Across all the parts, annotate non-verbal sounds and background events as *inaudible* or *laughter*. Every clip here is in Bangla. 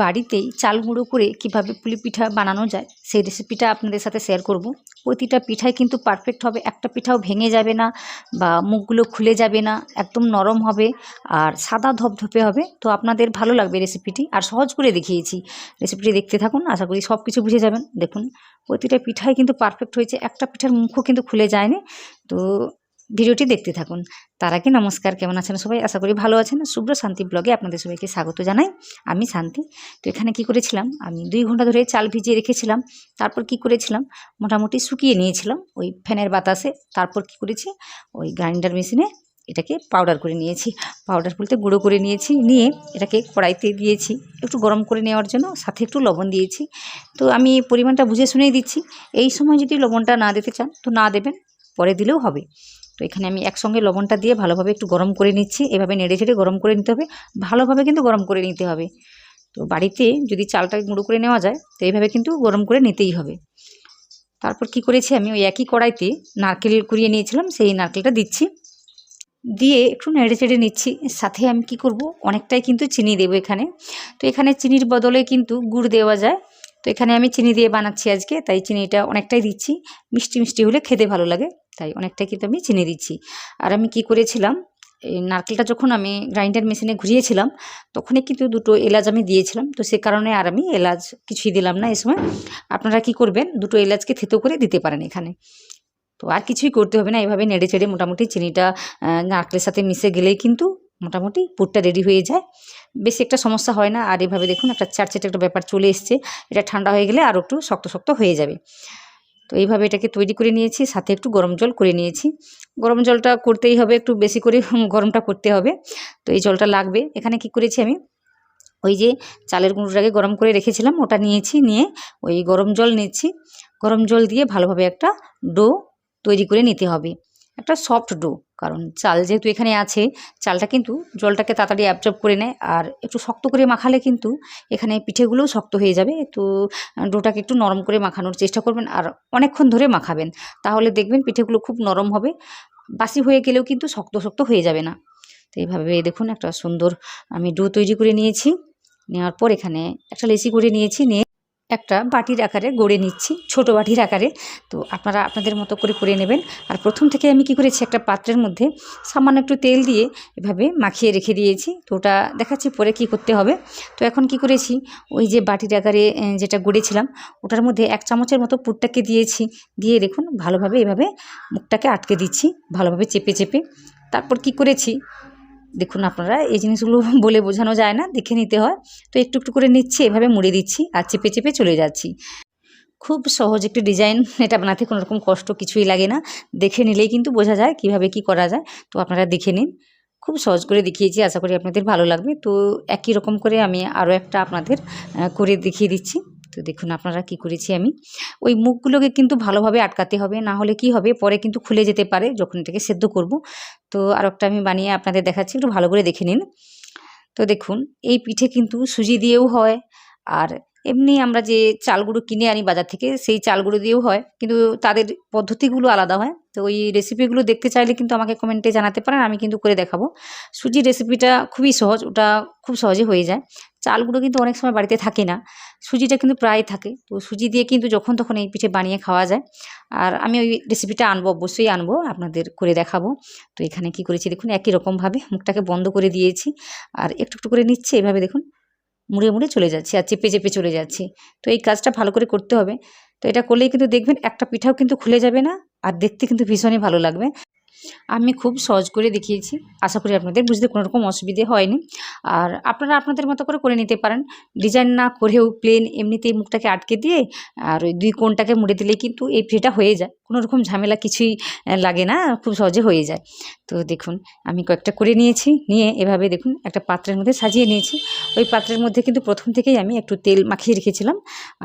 বাড়িতেই চাল গুঁড়ো করে কীভাবে পুলি পিঠা বানানো যায়, সেই রেসিপিটা আপনাদের সাথে শেয়ার করব। প্রতিটা পিঠাই কিন্তু পারফেক্ট হবে, একটা পিঠাও ভেঙে যাবে না বা মুখগুলো খুলে যাবে না, একদম নরম হবে আর সাদা ধপধপে হবে। তো আপনাদের ভালো লাগবে রেসিপিটি আর সহজ করে দেখিয়েছি। রেসিপিটি দেখতে থাকুন, আশা করি সব কিছু বুঝে যাবেন। দেখুন, প্রতিটা পিঠাই কিন্তু পারফেক্ট হয়েছে, একটা পিঠার মুখও কিন্তু খুলে যায়নি। তো ভিডিওটি দেখতে থাকুন। তার আগে নমস্কার, কেমন আছেন সবাই? আশা করি ভালো আছেন। শুভ্র শান্তি ব্লগে আপনাদের সবাইকে স্বাগত জানাই। আমি শান্তি। তো এখানে কি করেছিলাম? আমি দুই ঘণ্টা ধরে চাল ভিজিয়ে রেখেছিলাম। তারপর কি করেছিলাম? মোটামুটি শুকিয়ে নিয়েছিলাম ওই ফ্যানের বাতাসে। তারপর কি করেছি? ওই গ্রাইন্ডার মেশিনে এটাকে পাউডার করে নিয়েছি। পাউডার বলতে গুঁড়ো করে নিয়েছি। নিয়ে এটাকে কড়াইতে দিয়েছি। একটু গরম করে নেওয়ার জন্য সাথে একটু লবণ দিয়েছি। তো আমি পরিমাণটা বুঝে শুনেই দিচ্ছি। এই সময় যদি লবণটা না দিতে চান, তো না দেবেন। পরে দিলেও হবে। তো এখানে আমি একসঙ্গে লবণটা দিয়ে ভালোভাবে একটু গরম করে নিচ্ছি। এভাবে নেড়ে ছেড়ে গরম করে নিতে হবে। ভালোভাবে কিন্তু গরম করে নিতে হবে। তো বাড়িতে যদি চালটা গুঁড়ো করে নেওয়া যায়, তো এইভাবে কিন্তু গরম করে নিতেই হবে। তারপর কি করেছি আমি? ওই একই কড়াইতে নারকেল কুড়িয়ে নিয়েছিলাম, সেই নারকেলটা দিচ্ছি। দিয়ে একটু নেড়ে চেড়ে নিচ্ছি। সাথে আমি কি করব? অনেকটাই কিন্তু চিনি দেবো এখানে। তো এখানে চিনির বদলে কিন্তু গুড় দেওয়া যায়। তো এখানে আমি চিনি দিয়ে বানাচ্ছি আজকে, তাই চিনিটা অনেকটাই দিচ্ছি। মিষ্টি মিষ্টি হলে খেতে ভালো লাগে। তাই অনেকটাই কিন্তু আমি চিনি দিচ্ছি। আর আমি কি করেছিলাম, এই নারকেলটা যখন আমি গ্রাইন্ডার মেশিনে ঘুরিয়েছিলাম, তখনই কিন্তু দুটো এলাচ আমি দিয়েছিলাম। তো সে কারণে আর আমি এলাচ কিছুই দিলাম না। এই সময় আপনারা কি করবেন, দুটো এলাচকে থেতো করে দিতে পারেন এখানে। তো আর কিছুই করতে হবে না, এভাবে নেড়ে চেড়ে মোটামুটি চিনিটা নারকেলের সাথে মিশে গেলেই কিন্তু মোটামুটি পুরটা রেডি হয়ে যায়। বেশি একটা সমস্যা হয় না। আর এভাবে দেখুন, একটা চারচেটে একটা ব্যাপার চলে এসছে। এটা ঠান্ডা হয়ে গেলে আরও একটু শক্ত শক্ত হয়ে যাবে। তো এইভাবে এটাকে তৈরি করে নিয়েছি, সাথে একটু গরম জল করে নিয়েছি। গরম জলটা করতেই হবে, একটু বেশি করে *laughs* গরমটা করতে হবে। তো এই জলটা লাগবে। এখানে কি করেছি আমি? ওই যে চালের গুঁড়োটাকে গরম করে রেখেছিলাম, ওটা নিয়েছি, নিয়ে ওই গরম জল নিচ্ছি। গরম জল দিয়ে ভালোভাবে একটা ডো তৈরি করে নিতে হবে। একটা সফট ডো কারণ চাল যেহেতু এখানে আছে, চালটা কিন্তু জলটাকে তাড়াতাড়ি অ্যাবজর্ব করে নেয় আর একটু শক্ত করে মাখালে কিন্তু এখানে পিঠেগুলোও শক্ত হয়ে যাবে। তো ডোটাকে একটু নরম করে মাখানোর চেষ্টা করবেন আর অনেকক্ষণ ধরে মাখাবেন। তাহলে দেখবেন পিঠেগুলো খুব নরম হবে, বাসি হয়ে গেলেও কিন্তু শক্ত শক্ত হয়ে যাবে না। তো এইভাবে দেখুন একটা সুন্দর আমি ডো তৈরি করে নিয়েছি। নেওয়ার পর এখানে একটা লেচি করে নিয়েছি, নিয়ে একটা বাটির আকারে গড়ে নিচ্ছি, ছোট বাটির আকারে। তো আপনারা আপনাদের মতো করে করে নেবেন। আর প্রথম থেকে আমি কি করেছি, একটা পাত্রের মধ্যে সামান্য একটু তেল দিয়ে এভাবে মাখিয়ে রেখে দিয়েছি। তো ওটা দেখাচ্ছি পরে কি করতে হবে। তো এখন কি করেছি, ওই যে বাটির আকারে যেটা গড়েছিলাম, ওটার মধ্যে এক চামচের মতো পুরটাকে দিয়েছি। দিয়ে দেখুন, ভালোভাবে এভাবে মুখটাকে আটকে দিচ্ছি, ভালোভাবে চেপে চেপে। তারপর কি করেছি দেখুন আপনারা, এই জিনিসগুলো *laughs* বলে বোঝানো যায় না, দেখে নিতে হয়। তো একটু একটু করে নিচ্ছি, এভাবে মুড়ে দিচ্ছি আর চেপে চেপে চলে যাচ্ছি। খুব সহজ একটি ডিজাইন, এটা বানাতে কোনো রকম কষ্ট কিছুই লাগে না। দেখে নিলেই কিন্তু বোঝা যায় কীভাবে কি করা যায়। তো আপনারা দেখে নিন। খুব সহজ করে দেখিয়েছি, আশা করি আপনাদের ভালো লাগবে। তো একই রকম করে আমি আরও একটা আপনাদের করে দেখিয়ে দিচ্ছি। তো দেখুন আপনারা কি করেছি আমি? ওই মুখগুলোকে কিন্তু ভালোভাবে আটকাতে হবে, না হলে কি হবে? পরে কিন্তু খুলে যেতে পারে, যখন এটাকে সেদ্ধ করব। তো আর একটা আমি বানিয়ে আপনাদের দেখাচ্ছি, একটু ভালো করে দেখে নিন। তো দেখুন, এই পিঠে কিন্তু সুজি দিয়েও হয়, আর এমনি আমরা যে চালগুলো কিনে আনি বাজার থেকে, সেই চালগুলো দিয়েও হয়, কিন্তু তাদের পদ্ধতিগুলো আলাদা হয়। তো ওই রেসিপিগুলো দেখতে চাইলে কিন্তু আমাকে কমেন্টে জানাতে পারেন, আমি কিন্তু করে দেখাবো। সুজির রেসিপিটা খুবই সহজ, ওটা খুব সহজে হয়ে যায়। চালগুলো কিন্তু অনেক সময় বাড়িতে থাকে না। সুজিটা কিন্তু প্রায় থাকে। তো সুজি দিয়ে কিন্তু যখন তখন এই পিঠে বানিয়ে খাওয়া যায়। আর আমি ওই রেসিপিটা আনব, অবশ্যই আনব, আপনাদের করে দেখাবো। তো এখানে কি করেছি দেখুন, একই রকমভাবে মুখটাকে বন্ধ করে দিয়েছি। আর একটু একটু করে নিচ্ছে, এভাবে দেখুন, মুড়ে মুড়ে চলে যাচ্ছি আর চেপে চেপে চলে যাচ্ছি। তো এই কাজটা ভালো করে করতে হবে। তো এটা করলেই কিন্তু দেখবেন একটা পিঠাও কিন্তু খুলে যাবে না, আর দেখতে কিন্তু ভীষণই ভালো লাগবে। আমি খুব সহজ করে দেখিয়েছি। আশা করি আপনাদের বুঝতে কোনো রকম অসুবিধে হয়নি। আর আপনারা আপনাদের মতো করে করে নিতে পারেন। ডিজাইন না করেও প্লেন এমনিতেই মুখটাকে আটকে দিয়ে, আর ওই দুই কোণটাকে মুড়ে দিলেই কিন্তু এই পিঠেটা হয়ে যায়। কোনো রকম ঝামেলা কিছুই লাগে না, খুব সহজে হয়ে যায়। তো দেখুন, আমি কয়েকটা করে নিয়েছি। নিয়ে এভাবে দেখুন, একটা পাত্রের মধ্যে সাজিয়ে নিয়েছি। ওই পাত্রের মধ্যে কিন্তু প্রথম থেকেই আমি একটু তেল মাখিয়ে রেখেছিলাম।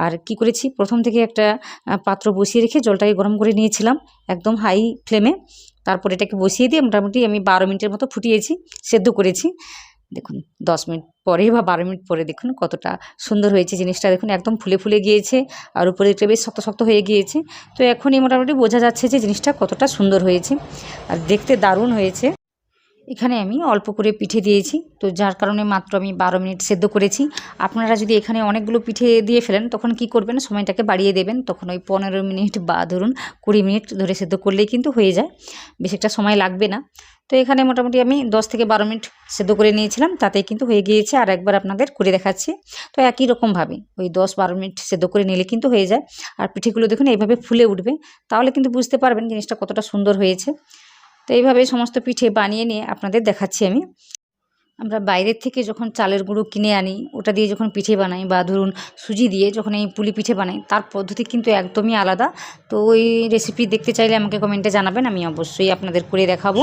আর কি করেছি? প্রথম থেকে একটা পাত্র বসিয়ে রেখে জলটাকে গরম করে নিয়েছিলাম, একদম হাই ফ্লেমে তারপর এটাকে বসিয়ে দিয়ে মোটামুটি আমি বারো মিনিটের মতো ফুটিয়েছি, সেদ্ধ করেছি। দেখুন, দশ মিনিট পরে বা বারো মিনিট পরে দেখুন কতটা সুন্দর হয়েছে জিনিসটা। দেখুন, একদম ফুলে ফুলে গিয়েছে আর উপরে এটা বেশ শক্ত শক্ত হয়ে গিয়েছে। তো এখনই মোটামুটি বোঝা যাচ্ছে যে জিনিসটা কতটা সুন্দর হয়েছে। আর দেখতে দারুণ হয়েছে। এখানে আমি অল্প করে পিঠে দিয়েছি। তো যার কারণে মাত্র আমি বারো মিনিট সেদ্ধ করেছি। আপনারা যদি এখানে অনেকগুলো পিঠে দিয়ে ফেলেন, তখন কি করবেন? সময়টাকে বাড়িয়ে দেবেন। তখন ওই পনেরো মিনিট বা ধরুন কুড়ি মিনিট ধরে সেদ্ধ করলেই কিন্তু হয়ে যায়। বেশি একটা সময় লাগবে না। তো এখানে মোটামুটি আমি দশ থেকে বারো মিনিট সেদ্ধ করে নিয়েছিলাম। তাতেই কিন্তু হয়ে গিয়েছে। আর একবার আপনাদের করে দেখাচ্ছি। তো একই রকমভাবে ওই দশ বারো মিনিট সেদ্ধ করে নিলে কিন্তু হয়ে যায়। আর পিঠেগুলো দেখুন, এইভাবে ফুলে উঠবে। তাহলে কিন্তু বুঝতে পারবেন জিনিসটা কতটা সুন্দর হয়েছে। তো এইভাবে সমস্ত পিঠে বানিয়ে নিয়ে আপনাদের দেখাচ্ছি আমি। আমরা বাইরের থেকে যখন চালের গুঁড়ো কিনে আনি, ওটা দিয়ে যখন পিঠে বানাই বা ধরুন সুজি দিয়ে যখন এই পুলি পিঠে বানাই, তার পদ্ধতি কিন্তু একদমই আলাদা। তো ওই রেসিপি দেখতে চাইলে আমাকে কমেন্টে জানাবেন, আমি অবশ্যই আপনাদের করে দেখাবো।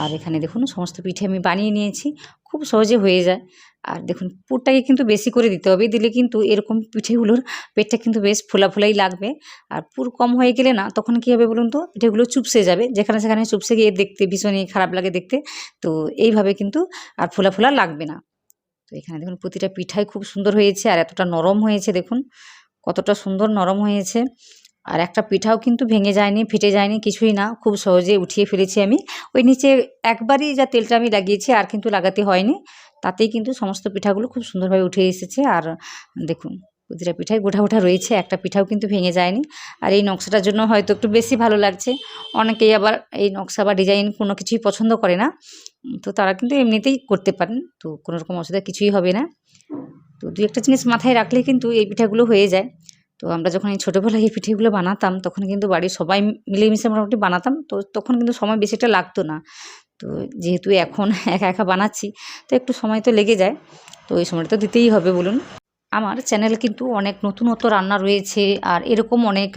আর এখানে দেখুন, সমস্ত পিঠে আমি বানিয়ে নিয়েছি। খুব সহজে হয়ে যায়। আর দেখুন পুরটাকে কিন্তু বেশি করে দিতে হবে, দিলে কিন্তু এরকম পিঠেগুলোর পেটটা কিন্তু বেশ ফোলা ফোলাই লাগবে। আর পুর কম হয়ে গেলে না, তখন কী হবে বলুন তো পিঠেগুলো চুপসে যাবে। যেখানে সেখানে চুপসে গিয়ে দেখতে ভীষণই খারাপ লাগে দেখতে। তো এইভাবে কিন্তু আর ফোলা ফোলা লাগবে না। তো এখানে দেখুন প্রতিটা পিঠাই খুব সুন্দর হয়েছে আর এতটা নরম হয়েছে দেখুন, কতটা সুন্দর নরম হয়েছে। আর একটা পিঠাও কিন্তু ভেঙে যায়নি, ফেটে যায়নি, কিছুই না, খুব সহজে উঠিয়ে ফেলেছি আমি। ওই নিচে একবারই যা তেলটা আমি লাগিয়েছি আর কিন্তু লাগাতে হয়নি। তাতেই কিন্তু সমস্ত পিঠাগুলো খুব সুন্দরভাবে উঠে এসেছে। আর দেখুন প্রতিটা পিঠাই গোটা গোটা রয়েছে, একটা পিঠাও কিন্তু ভেঙে যায়নি। আর এই নকশাটার জন্য হয়তো একটু বেশি ভালো লাগছে। অনেকেই আবার এই নকশা বা ডিজাইন কোনো কিছুই পছন্দ করে না। তো তারা কিন্তু এমনিতেই করতে পারেন। তো কোনো রকম অসুবিধা কিছুই হবে না। তো দু একটা জিনিস মাথায় রাখলে কিন্তু এই পিঠাগুলো হয়ে যায়। তো আমরা যখন এই ছোটোবেলায় এই পিঠেগুলো বানাতাম, তখন কিন্তু বাড়ির সবাই মিলেমিশে মোটামুটি বানাতাম। তো তখন কিন্তু সময় বেশিটা লাগতো না। তো যেহেতু এখন একা একা বানাচ্ছি, তো একটু সময় তো লেগে যায়। তো ওই সময়টা তো দিতেই হবে, বলুন। আমার চ্যানেলে কিন্তু অনেক নতুনত্ব রান্না রয়েছে আর এরকম অনেক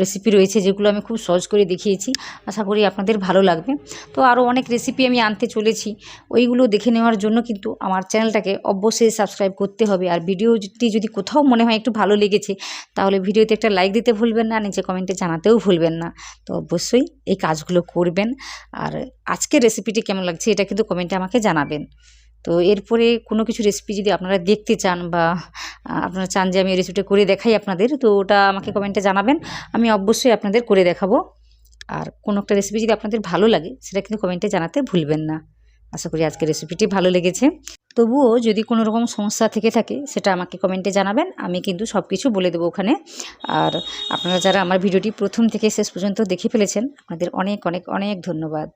রেসিপি রয়েছে যেগুলো আমি খুব সহজ করে দেখিয়েছি। আশা করি আপনাদের ভালো লাগবে। তো আরও অনেক রেসিপি আমি আনতে চলেছি। ওইগুলো দেখে নেওয়ার জন্য কিন্তু আমার চ্যানেলটাকে অবশ্যই সাবস্ক্রাইব করতে হবে। আর ভিডিওটি যদি কোথাও মনে হয় একটু ভালো লেগেছে, তাহলে ভিডিওতে একটা লাইক দিতে ভুলবেন না, নিচে কমেন্টে জানাতেও ভুলবেন না। তো অবশ্যই এই কাজগুলো করবেন। আর আজকের রেসিপিটি কেমন লাগছে, এটা কিন্তু কমেন্টে আমাকে জানাবেন। তো এরপরে কোনো কিছু রেসিপি যদি আপনারা দেখতে চান বা আপনারা চান যে আমি রেসিপিটা করে দেখাই আপনাদের, তো ওটা আমাকে কমেন্টে জানাবেন। আমি অবশ্যই আপনাদের করে দেখাবো। আর কোনো একটা রেসিপি যদি আপনাদের ভালো লাগে, সেটা কিন্তু কমেন্টে জানাতে ভুলবেন না। আশা করি আজকের রেসিপিটি ভালো লেগেছে। তবুও যদি কোনো রকম সমস্যা থেকে থাকে, সেটা আমাকে কমেন্টে জানাবেন। আমি কিন্তু সব কিছু বলে দেবো ওখানে। আর আপনারা যারা আমার ভিডিওটি প্রথম থেকে শেষ পর্যন্ত দেখে ফেলেছেন, আপনাদের অনেক অনেক অনেক ধন্যবাদ।